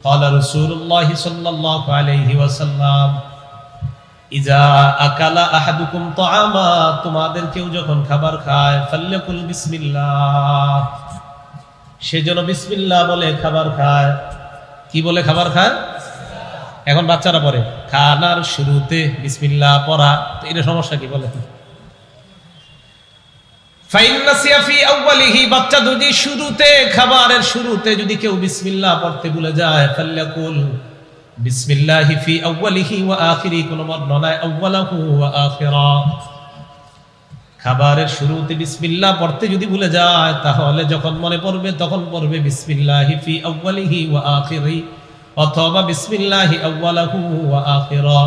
قال رسول الله صلى الله عليه وسلم ইজা আকালা আহাদুকুম তাআমা তোমাদের কেউ যখন খাবার খায় ফাল্যাকুল বিসমিল্লাহ সে যেন বিসমিল্লাহ বলে খাবার খায় কি বলে খাবার খায় এখন বাচ্চারা পড়ে খানার শুরুতে বিসমিল্লাহ পড়া তো এটা সমস্যা কি বলে খাবারের শুরুতে বিসমিল্লাহ পড়তে যদি ভুলে যায়, তাহলে যখন মনে পড়বে, তখন পড়বে বিসমিল্লাহি ফি আউয়ালিহি ওয়া আখিরি, অথবা বিসমিল্লাহি আউয়ালাহু ওয়া আখিরা।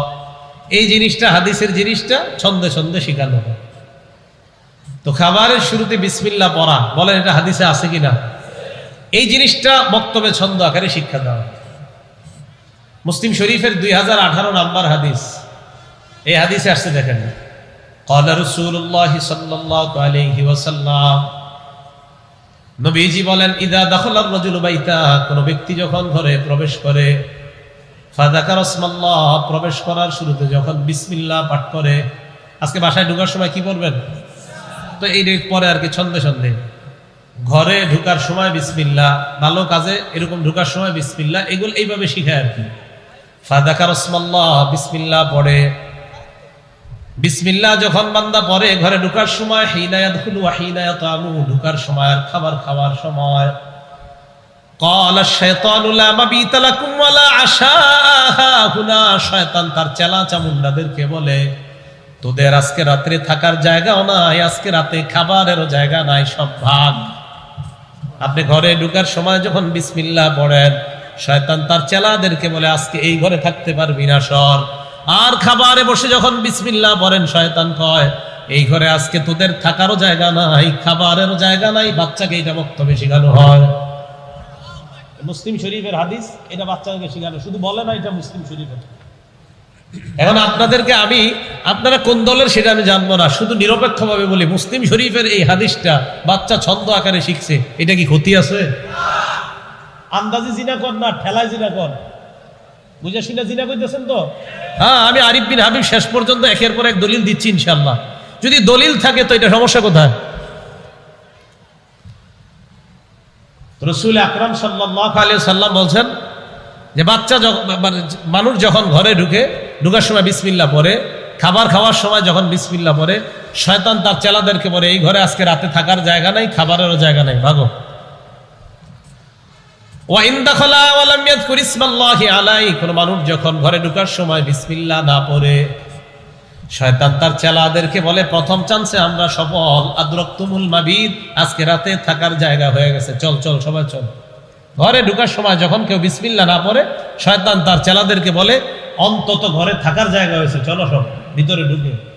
এই জিনিসটা, হাদিসের জিনিসটা ছন্দে ছন্দে শেখানো হয়। তো খাবারের শুরুতে বিসমিল্লাহ পড়া বলেন এটা হাদিসে আছে কিনা এই জিনিসটা বক্তব্যে ছন্দ আকারে শিক্ষা দেওয়া মুসলিম শরীফের দুই হাজার আঠারো নাম্বার হাদিস এই হাদিসে আসতে দেখেন قال رسول الله صلى الله عليه وسلم নবীজি বলেন ইদা দাখল রাজুল বাইতা কোন ব্যক্তি যখন ঘরে প্রবেশ করে ফাদাকার ওসমাল্লাহ প্রবেশ করার শুরুতে যখন বিসমিল্লাহ পাঠ করে আজকে বাসায় ঢোকার সময় কি করবেন তো এই পরে আর কি ছন্দে ছন্দে। ঘরে ঢুকার সময় বিসমিল্লা ভালো কাজে এরকম ঢুকার সময় বিসমিল্লা এগুলো এইভাবে শিখায় আর কি। ফাদাকার বিসমিল্লা পড়ে। বিসমিল্লা যখন বান্দা পরে ঘরে ঢুকার সময় হিনায়াত হুলু হিনায়াত আলু ঢুকার সময় আর খাবার খাওয়ার সময়। শয়তান তার চেলা চামুন্ডাদেরকে বলে তোদের আজকে রাত্রে থাকার জায়গাও নাই, আজকে রাতে খাবারেরও জায়গা নাই, সব ভাগ। আপনি ঘরে ঢুকার সময় যখন বিসমিল্লাহ পড়েন, শয়তান তার চেলাদেরকে বলে, আজকে এই ঘরে থাকতে পারবি না, সর। আর খাবারে বসে যখন বিসমিল্লাহ পড়েন, শয়তান কয়, এই ঘরে আজকে তোদের থাকারও জায়গা নাই, খাবারেরও জায়গা নাই, বাচ্চাকে এটা বক্তব্যে শেখানো হয়। মুসলিম শরীফের হাদিস, এটা বাচ্চাকে শেখানো, শুধু বলে না, এটা মুসলিম শরীফের। এখন আপনাদেরকে আমি, আপনারা কোন দলের সেটা আমি জানব না। শুধু নিরপেক্ষভাবে বলি, মুসলিম শরীফের এই হাদিসটা বাচ্চা ছন্দ আকারে শিখছে, এটা কি ক্ষতি আছে? আন্দাজি জিনা কর না, ঠেলায় জিনা কর। হ্যাঁ মানে মানুষ যখন ঘরে ঢুকে ঢুকার সময় বিসমিল্লা পরে খাবার খাওয়ার সময় যখন বিসমিল্লা পরে শয়তান তার চেলাদেরকে বলে, এই ঘরে আজকে রাতে থাকার জায়গা নাই, খাবারেরও জায়গা নাই, ভাগো। মানুষ যখন ঘরে ঢুকার সময় না শয়তান তার চেলাদেরকে বলে, প্রথম চান্সে আমরা সফল মাবিদ, আজকে রাতে থাকার জায়গা হয়ে গেছে, চল চল, সবাই চল। ঘরে ঢুকার সময় যখন কেউ বিসমিল্লা না পড়ে, শয়তান তার চেলাদেরকে বলে অন্তত ঘরে থাকার জায়গা হয়েছে। চলো সব ভিতরে ঢুকে।